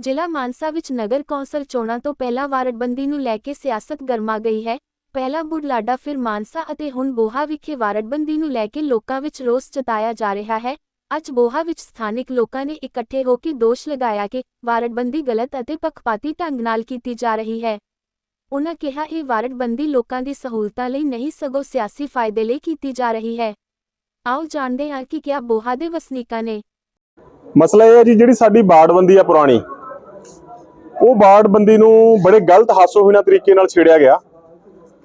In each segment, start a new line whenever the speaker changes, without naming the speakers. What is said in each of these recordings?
ਜ਼ਿਲ੍ਹਾ ਮਾਨਸਾ ਵਿੱਚ ਨਗਰ ਕੌਂਸਲ ਚੋਣਾਂ ਤੋਂ ਪਹਿਲਾਂ ਵਾਰਡਬੰਦੀ ਨੂੰ ਲੈ ਕੇ ਸਿਆਸਤ ਗਰਮਾ ਗਈ ਹੈ। ਪਹਿਲਾਂ ਬੁਢਲਾਡਾ, ਫਿਰ ਮਾਨਸਾ ਅਤੇ ਹੁਣ ਬੋਹਾ ਵਿਖੇ ਵਾਰਡਬੰਦੀ ਨੂੰ ਲੈ ਕੇ ਲੋਕਾਂ ਵਿੱਚ ਰੋਸ ਜਤਾਇਆ ਜਾ ਰਿਹਾ ਹੈ। ਅੱਜ ਬੋਹਾ ਵਿੱਚ ਸਥਾਨਿਕ ਲੋਕਾਂ ਨੇ ਇਕੱਠੇ ਹੋ ਕੇ ਦੋਸ਼ ਲਗਾਇਆ ਕਿ ਵਾਰਡਬੰਦੀ ਗਲਤ ਅਤੇ ਪੱਖਪਾਤੀ ਢੰਗ ਨਾਲ ਕੀਤੀ ਜਾ ਰਹੀ ਹੈ। ਉਨ੍ਹਾਂ ਕਿਹਾ, ਇਹ ਵਾਰਡਬੰਦੀ ਲੋਕਾਂ ਦੀ ਸਹੂਲਤਾਂ ਲਈ ਨਹੀਂ, ਸਗੋਂ ਸਿਆਸੀ ਫਾਇਦੇ ਲਈ ਕੀਤੀ ਜਾ ਰਹੀ ਹੈ। ਆਓ ਜਾਣਦੇ ਹਾਂ ਕਿ ਕਿਆ ਬੋਹਾ ਦੇ ਵਸਨੀਕਾਂ ਨੇ।
ਮਸਲਾ ਇਹ ਹੈ ਜੀ, ਜਿਹੜੀ ਸਾਡੀ ਬਾੜਬੰਦੀ ਆ ਪੁਰਾਣੀ ਉਹ ਬਾੜਬੰਦੀ ਨੂੰ ਬੜੇ ਗਲਤ ਹਾਸੋਹੀਣਾ ਤਰੀਕੇ ਨਾਲ ਛੇੜਿਆ ਗਿਆ।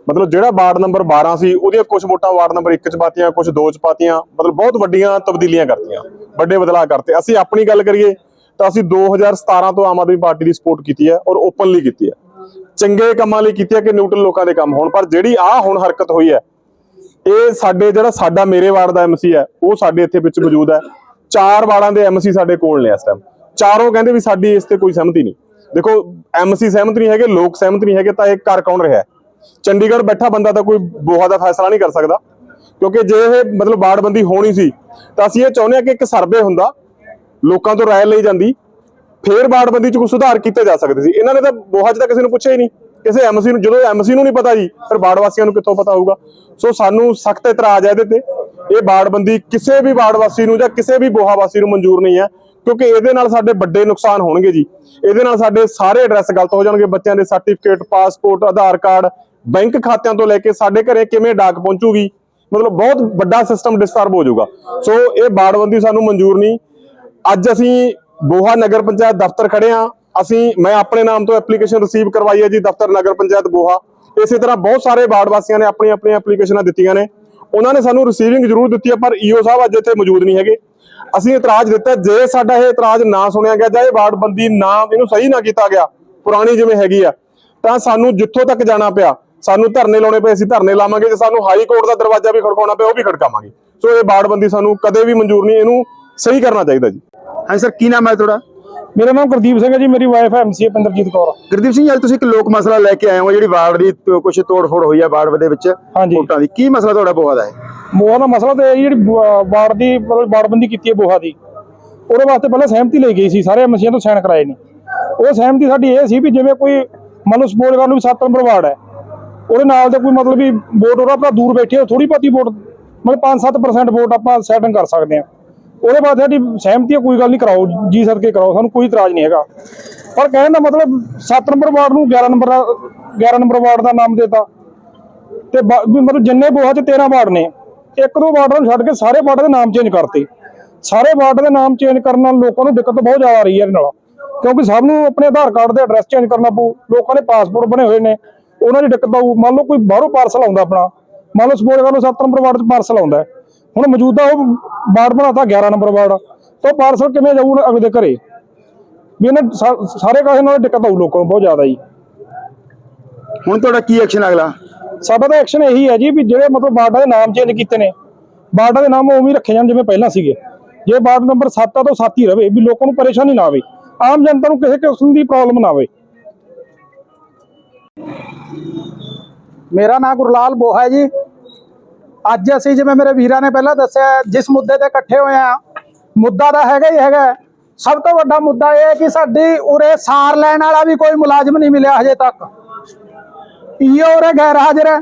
ਮਤਲਬ ਜਿਹੜਾ ਵਾਰਡ ਨੰਬਰ 12 ਸੀ, ਉਹਦੀਆਂ ਕੁਝ ਵੋਟਾਂ ਵਾਰਡ ਨੰਬਰ 1 ਚ ਪਾਤੀਆਂ ਕੁਝ 2 ਚ ਪਾਤੀਆਂ, ਮਤਲਬ ਬਹੁਤ ਵੱਡੀਆਂ ਤਬਦੀਲੀਆਂ ਕਰਤੀਆਂ, ਵੱਡੇ ਬਦਲਾਅ ਕਰਤੇ। ਅਸੀਂ ਆਪਣੀ ਗੱਲ ਕਰੀਏ ਤਾਂ ਅਸੀਂ 2017 ਤੋਂ ਆਮ ਆਦਮੀ ਪਾਰਟੀ ਦੀ ਸਪੋਰਟ ਕੀਤੀ ਹੈ ਔਰ ਓਪਨਲੀ ਕੀਤੀ ਹੈ। ਚੰਗੇ ਕੰਮਾਂ ਲਈ ਕੀਤੀ ਹੈ ਕਿ ਨਿਊਟਰਲ ਲੋਕਾਂ ਦੇ ਕੰਮ ਹੋਣ, ਪਰ ਜਿਹੜੀ ਆ ਹੁਣ ਹਰਕਤ ਹੋਈ ਹੈ, ਇਹ ਸਾਡੇ ਜਿਹੜਾ ਸਾਡਾ ਮੇਰੇ ਵਾਰਡ ਦਾ ਐਮਸੀ ਹੈ, ਉਹ ਸਾਡੇ ਇੱਥੇ ਵਿੱਚ ਮੌਜੂਦ ਹੈ। ਚਾਰ ਵਾਰਡਾਂ ਦੇ ਐਮਸੀ ਸਾਡੇ ਕੋਲ ਨੇ ਇਸ ਟਾਈਮ ਚਾਰੋਂ ਕਹਿੰਦੇ ਵੀ ਸਾਡੀ ਇਸ ਤੇ ਕੋਈ ਸਹਿਮਤੀ ਨਹੀਂ। ਦੇਖੋ ਐਮਸੀ ਸਹਿਮਤ ਨਹੀਂ ਹੈਗੇ, ਲੋਕ ਸਹਿਮਤ ਨਹੀਂ ਹੈਗੇ, ਤਾਂ ਇਹ ਕਰ ਕੌਣ ਰਿਹਾ ਚੰਡੀਗੜ੍ਹ ਬੈਠਾ ਬੰਦਾ ਤਾਂ ਕੋਈ ਬੋਹਾ ਦਾ ਫੈਸਲਾ ਨਹੀਂ ਕਰ ਸਕਦਾ, ਕਿਉਂਕਿ ਜੇ ਇਹ ਮਤਲਬ ਬਾੜਬੰਦੀ ਹੋਣੀ ਸੀ, ਤਾਂ ਅਸੀਂ ਇਹ ਚਾਹੁੰਦੇ ਹਾਂ ਕਿ ਇੱਕ ਸਰਵੇ ਹੁੰਦਾ, ਲੋਕਾਂ ਤੋਂ ਰਾਏ ਲਈ ਜਾਂਦੀ, ਫੇਰ ਬਾੜਬੰਦੀ 'ਚ ਕੋਈ ਸੁਧਾਰ ਕੀਤੇ ਜਾ ਸਕਦੇ ਸੀ। ਇਹਨਾਂ ਨੇ ਤਾਂ ਬੋਹਾ 'ਚ ਤਾਂ ਕਿਸੇ ਨੂੰ ਪੁੱਛਿਆ ਹੀ ਨਹੀਂ। ਕਿਸੇ ਐਮਸੀ ਨੂੰ, ਜਦੋਂ ਐਮਸੀ ਨੂੰ ਨਹੀਂ ਪਤਾ ਜੀ, ਫਿਰ ਬਾੜ ਵਾਸੀਆਂ ਨੂੰ ਕਿੱਥੋਂ ਪਤਾ ਹੋਊਗਾ? ਸੋ ਸਾਨੂੰ ਸਖਤ ਇਤਰਾਜ਼ ਹੈ ਇਹਦੇ ਤੇ। ਇਹ ਬਾੜਬੰਦੀ ਕਿਸੇ ਵੀ ਬਾੜ ਵਾਸੀ ਨੂੰ ਜਾਂ ਕਿਸੇ ਵੀ ਬੋਹਾ ਵਾਸੀ ਨੂੰ ਮਨਜ਼ੂਰ ਨਹੀਂ ਹੈ। ਕਿਉਂਕਿ ਇਹਦੇ ਨਾਲ ਸਾਡੇ ਵੱਡੇ ਨੁਕਸਾਨ ਹੋਣਗੇ ਜੀ। ਇਹਦੇ ਨਾਲ ਸਾਡੇ ਸਾਰੇ ਐਡਰੈਸ ਗਲਤ ਹੋ ਜਾਣਗੇ, ਬੱਚਿਆਂ ਦੇ certificate passport Aadhaar card, bank ਖਾਤਿਆਂ ਤੋਂ ਲੈ ਕੇ ਸਾਡੇ ਘਰੇ ਕਿਵੇਂ ਡਾਕ ਪਹੁੰਚੂਗੀ? ਮਤਲਬ ਬਹੁਤ ਵੱਡਾ ਸਿਸਟਮ ਡਿਸਟਰਬ ਹੋ ਜਾਊਗਾ। ਸੋ ਇਹ ਬਾੜਬੰਦੀ ਸਾਨੂੰ ਮਨਜ਼ੂਰ ਨਹੀਂ। ਅੱਜ ਅਸੀਂ ਬੋਹਾ ਨਗਰ ਪੰਚਾਇਤ ਦਫ਼ਤਰ ਖੜੇ ਆ। ਅਸੀਂ, ਮੈਂ ਆਪਣੇ ਨਾਮ ਤੋਂ ਐਪਲੀਕੇਸ਼ਨ ਰਿਸੀਵ ਕਰਵਾਈ ਹੈ ਜੀ, ਦਫ਼ਤਰ ਨਗਰ ਪੰਚਾਇਤ ਬੋਹਾ। ਇਸੇ ਤਰ੍ਹਾਂ ਬਹੁਤ ਸਾਰੇ ਵਾਰਡ ਵਾਸੀਆਂ ਨੇ ਆਪਣੀਆਂ ਆਪਣੀਆਂ ਐਪਲੀਕੇਸ਼ਨਾਂ ਦਿੱਤੀਆਂ ਨੇ। ਉਹਨਾਂ ਨੇ ਸਾਨੂੰ ਰਿਸੀਵਿੰਗ ਜ਼ਰੂਰ ਦਿੱਤੀ ਹੈ, ਪਰ ਈਓ ਸਾਹਿਬ ਅੱਜ ਇੱਥੇ ਮੌਜੂਦ ਨਹੀਂ ਹੈਗੇ। ਅਸੀਂ ਇਤਰਾਜ਼ ਦਿੱਤਾ ਜੇ ਸਾਡਾ ਇਹ ਇਤਰਾਜ਼ ਨਾ ਸੁਣਿਆ ਗਿਆ ਜਾਂ ਇਹ ਵਾਰਡਬੰਦੀ ਨਾ ਇਹਨੂੰ ਸਹੀ ਨਾ ਕੀਤਾ ਗਿਆ ਪੁਰਾਣੀ ਜਿਵੇਂ ਹੈਗੀ ਆ ਤਾਂ ਸਾਨੂੰ ਜਿੱਥੋਂ ਤੱਕ ਜਾਣਾ ਪਿਆ ਸਾਨੂੰ ਧਰਨੇ ਲਾਉਣੇ ਪਏ ਅਸੀਂ ਧਰਨੇ ਲਾਵਾਂਗੇ ਜੇ ਸਾਨੂੰ ਹਾਈ ਕੋਰਟ ਦਾ ਦਰਵਾਜ਼ਾ ਵੀ ਖੜਕਾਉਣਾ ਪਿਆ ਉਹ ਵੀ ਖੜਕਾਵਾਂਗੇ। ਸੋ ਇਹ ਵਾਰਡਬੰਦੀ ਸਾਨੂੰ ਕਦੇ ਵੀ ਮਨਜ਼ੂਰ ਨਹੀਂ ਇਹਨੂੰ ਸਹੀ ਕਰਨਾ ਚਾਹੀਦਾ ਜੀ।
ਹਾਂਜੀ ਸਰ ਕੀ ਨਾਮ ਹੈ ਤੁਹਾਡਾ?
ਮੇਰਾ ਨਾਮ ਗੁਰਦੀਪ ਸਿੰਘ ਹੈ ਜੀ ਮੇਰੀ ਵਾਈਫ ਹੈ ਐਮਸੀਏ ਪਿੰਦਰਜੀਤ ਕੌਰ।
ਗੁਰਦੀਪ ਸਿੰਘ ਅੱਜ ਤੁਸੀਂ ਇੱਕ ਲੋਕ ਮਸਲਾ ਲੈ ਕੇ ਆਏ ਹੋ ਜਿਹੜੀ ਵਾਰਡ ਦੀ ਕੁਝ ਤੋੜ-ਫੋੜ ਹੋਈ ਹੈ ਵਾਰਡ ਦੇ ਵਿੱਚ। ਵੋਟਾਂ ਦੀ। ਕੀ ਮਸਲਾ ਤੁਹਾਡਾ ਬਹੁਤ ਹੈ?
ਬੋਹਾ ਦਾ ਮਸਲਾ ਤੇ ਇਹ ਜਿਹੜੀ ਵਾਰਡ ਦੀ, ਮਤਲਬ ਵਾਰਡਬੰਦੀ ਕੀਤੀ ਹੈ ਬੋਹਾ ਦੀ। ਉਹਦੇ ਵਾਸਤੇ ਪਹਿਲਾਂ ਸਹਿਮਤੀ ਲਈ ਗਈ ਸੀ, ਸਾਰੇ ਮਸ਼ੀਆਂ ਤੋਂ ਸਾਈਨ ਕਰਾਏ ਨੇ। ਉਹ ਸਹਿਮਤੀ ਸਾਡੀ ਇਹ ਸੀ ਵੀ ਜਿਵੇਂ ਕੋਈ, ਮੰਨ ਲਓ ਸਪੋਰਟ ਕਰਨ ਨੂੰ ਵੀ 7 ਨੰਬਰ ਵਾਰਡ ਹੈ, ਉਹਦੇ ਨਾਲ ਦੇ ਕੋਈ ਮਤਲਬ ਵੀ ਵੋਟ ਉਹਦਾ ਆਪਣਾ ਦੂਰ ਬੈਠੇ ਹੋ ਥੋੜੀ ਬਹੁਤੀ ਵੋਟ, ਮਤਲਬ 5-7% ਵੋਟ ਆਪਾਂ ਸੈਟਿੰਗ ਕਰ ਸਕਦੇ ਹਾਂ। ਉਹਦੇ ਬਾਅਦ ਸਾਡੀ ਸਹਿਮਤੀ ਹੈ, ਕੋਈ ਗੱਲ ਨਹੀਂ ਕਰਾਓ, ਜੀ ਸਦਕੇ ਕਰਾਓ, ਸਾਨੂੰ ਕੋਈ ਇਤਰਾਜ਼ ਨਹੀਂ ਹੈਗਾ। ਪਰ ਕਹਿਣ ਦਾ ਮਤਲਬ 7 ਨੰਬਰ ਵਾਰਡ ਨੂੰ 11 ਨੰਬਰ ਦਾ 11 ਨੰਬਰ ਵਾਰਡ ਦਾ ਨਾਮ ਦੇਤਾ। ਤੇ ਬਾ- ਮਤਲਬ ਜਿੰਨੇ ਬੋਹਾ ਚ 13 ਵਾਰਡ ਨੇ ਇੱਕ ਦੋ ਵਾਰਡਾਂ ਨੂੰ ਛੱਡ ਕੇ ਸਾਰੇ ਵਾਰਡਾਂ ਦੇ ਨਾਮ ਚੇਂਜ ਕਰਤੇ। ਸਾਰੇ ਵਾਰਡ ਦੇ ਨਾਮ ਚੇਂਜ ਕਰਨ ਨਾਲ ਲੋਕਾਂ ਨੂੰ ਦਿੱਕਤ ਬਹੁਤ ਜ਼ਿਆਦਾ ਆ ਰਹੀ ਹੈ ਇਹਦੇ ਨਾਲ। ਕਿਉਂਕਿ ਸਭ ਨੂੰ ਆਪਣੇ ਆਧਾਰ ਕਾਰਡ ਦੇ ਐਡਰੈਸ ਚੇਂਜ ਕਰਨਾ ਪਊ, ਲੋਕਾਂ ਦੇ ਪਾਸਪੋਰਟ ਬਣੇ ਹੋਏ ਨੇ, ਉਹਨਾਂ ਦੀ ਦਿੱਕਤ ਆਊ। ਮੰਨ ਲਓ ਕੋਈ ਬਾਹਰੋਂ ਪਾਰਸਲ ਆਉਂਦਾ ਆਪਣਾ, ਮੰਨ ਲਓ ਸਪੋਰਟ ਕਰ ਲਓ 7 ਨੰਬਰ ਵਾਰਡ 'ਚ ਪਾਰਸਲ ਆਉਂਦਾ ਹੁਣ ਮੌਜੂਦਾ ਉਹ ਵਾਰਡ ਬਣਾਤਾ 11 ਨੰਬਰ ਵਾਰਡ ਤਾਂ ਪਾਰਸਲ ਕਿਵੇਂ ਜਾਊ ਅਗਲੇ ਦੇ ਘਰੇ? ਵੀ ਇਹਨਾਂ ਸਾਰੇ ਕਾਸੇ ਨਾਲ ਦਿੱਕਤ ਆਊ ਲੋਕਾਂ ਨੂੰ ਬਹੁਤ ਜ਼ਿਆਦਾ ਜੀ।
ਹੁਣ ਤੁਹਾਡਾ ਕੀ ਐਕਸ਼ਨ ਅਗਲਾ?
ਸਾਡਾ ਤਾਂ ਐਕਸ਼ਨ ਇਹੀ ਹੈ ਜੀ ਵੀ ਜਿਹੜੇ ਮਤਲਬ ਵਾਰਡਾਂ ਦੇ ਨਾਮ ਚੇਂਜ ਕੀਤੇ ਨੇ ਵਾਰਡਾਂ ਦੇ ਨਾਮ ਉਵੇਂ ਹੀ ਰੱਖੇ ਜਾਣ ਜਿਵੇਂ ਪਹਿਲਾਂ ਸੀਗੇ। ਜੇ ਵਾਰਡ ਨੰਬਰ 7 ਆ ਤਾਂ 7 ਹੀ ਰਵੇ, ਵੀ ਲੋਕਾਂ ਨੂੰ ਪਰੇਸ਼ਾਨੀ ਨਾ ਆਵੇ, ਆਮ ਜਨਤਾ ਨੂੰ ਕਿਸੇ ਕਿਸਮ ਦੀ ਪ੍ਰੋਬਲਮ ਨਾ ਆਵੇ।
ਮੇਰਾ ਨਾਮ ਗੁਰਲਾਲ ਬੋਹਾ ਜੀ। ਅੱਜ ਅਸੀਂ ਜਿਵੇਂ ਮੇਰੇ ਵੀਰਾਂ ਨੇ ਪਹਿਲਾਂ ਦੱਸਿਆ, ਜਿਸ ਮੁੱਦੇ ਤੇ ਇਕੱਠੇ ਹੋਏ ਆ, ਮੁੱਦਾ ਤਾਂ ਹੈਗਾ ਹੀ ਹੈਗਾ। ਸਭ ਤੋਂ ਵੱਡਾ ਮੁੱਦਾ ਇਹ ਹੈ ਕਿ ਸਾਡੀ ਉਰੇ ਸਾਰ ਲੈਣ ਵਾਲਾ ਵੀ ਕੋਈ ਮੁਲਾਜ਼ਮ ਨਹੀਂ ਮਿਲਿਆ ਹਜੇ ਤੱਕ। ਈਓ ਉਰੇ ਗੈਰ ਹਾਜ਼ਰ ਹੈ।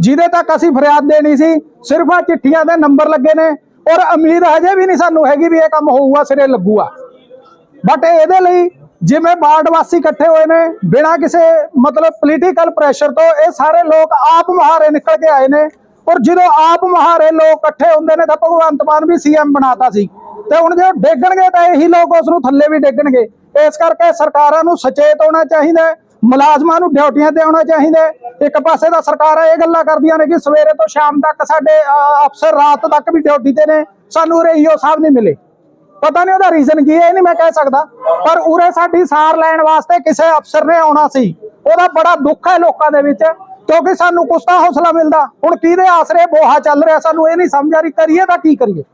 ਜਿਹਦੇ ਤੱਕ ਅਸੀਂ ਫਰਿਆਦ ਦੇਣੀ ਸੀ, ਸਿਰਫ ਆ ਚਿੱਠੀਆਂ ਦੇ ਨੰਬਰ ਲੱਗੇ ਨੇ ਔਰ ਉਮੀਦ ਹਜੇ ਵੀ ਨਹੀਂ ਸਾਨੂੰ ਹੈਗੀ ਵੀ ਇਹ ਕੰਮ ਹੋਊਗਾ, ਸਿਰੇ ਲੱਗੂਗਾ। ਬਟ ਇਹਦੇ ਲਈ ਜਿਵੇਂ ਬਾਰਡ ਵਾਸੀ ਇਕੱਠੇ ਹੋਏ ਨੇ, ਬਿਨਾਂ ਕਿਸੇ ਮਤਲਬ ਪੋਲੀਟੀਕਲ ਪ੍ਰੈਸ਼ਰ ਤੋਂ ਇਹ ਸਾਰੇ ਲੋਕ ਆਪ ਮਹਾਰੇ ਨਿਕਲ ਕੇ ਆਏ ਨੇ। ਔਰ ਜਦੋਂ ਆਪ ਮਹਾਰੇ ਲੋਕ ਇਕੱਠੇ ਹੁੰਦੇ ਨੇ ਤਾਂ ਭਗਵੰਤ ਮਾਨ ਵੀ ਸੀਐਮ ਬਣਾਤਾ ਸੀ। ਤੇ ਹੁਣ ਜੇ ਡੇਗਣਗੇ ਤਾਂ ਇਹੀ ਲੋਕ ਉਸ ਨੂੰ ਥੱਲੇ ਵੀ ਡੇਗਣਗੇ। ਇਸ ਕਰਕੇ ਸਰਕਾਰਾਂ ਨੂੰ ਸਚੇਤ ਹੋਣਾ ਚਾਹੀਦਾ ਮੁਲਾਜ਼ਮਾਂ ਨੂੰ ਡਿਊਟੀਆਂ ਤੇ ਆਉਣਾ ਚਾਹੀਦਾ ਇੱਕ ਪਾਸੇ ਤਾਂ ਸਰਕਾਰਾਂ ਇਹ ਗੱਲਾਂ ਕਰਦੀਆਂ ਨੇ ਕਿ ਸਵੇਰੇ ਤੋਂ ਸ਼ਾਮ ਤੱਕ ਸਾਡੇ ਅਫਸਰ ਰਾਤ ਤੱਕ ਵੀ ਡਿਊਟੀ ਤੇ ਨੇ। ਸਾਨੂੰ ਉਰੇ ਸਾਹਿਬ ਨਹੀਂ ਮਿਲੇ। ਪਤਾ ਨਹੀਂ ਉਹਦਾ ਰੀਜ਼ਨ ਕੀ ਹੈ, ਇਹ ਨਹੀਂ ਮੈਂ ਕਹਿ ਸਕਦਾ। ਪਰ ਉਰੇ ਸਾਡੀ ਸਾਰ ਲੈਣ ਵਾਸਤੇ ਕਿਸੇ ਅਫਸਰ ਨੇ ਆਉਣਾ ਸੀ। ਉਹਦਾ ਬੜਾ ਦੁੱਖ ਹੈ ਲੋਕਾਂ ਦੇ ਵਿੱਚ, ਕਿਉਂਕਿ ਸਾਨੂੰ ਕੁਛ ਤਾਂ ਹੌਸਲਾ ਮਿਲਦਾ। ਹੁਣ ਕਿਹਦੇ ਆਸਰੇ ਬੋਹਾ ਚੱਲ ਰਿਹਾ? ਸਾਨੂੰ ਇਹ ਨਹੀਂ ਸਮਝ ਆ ਰਹੀ, ਕਰੀਏ ਤਾਂ ਕੀ ਕਰੀਏ?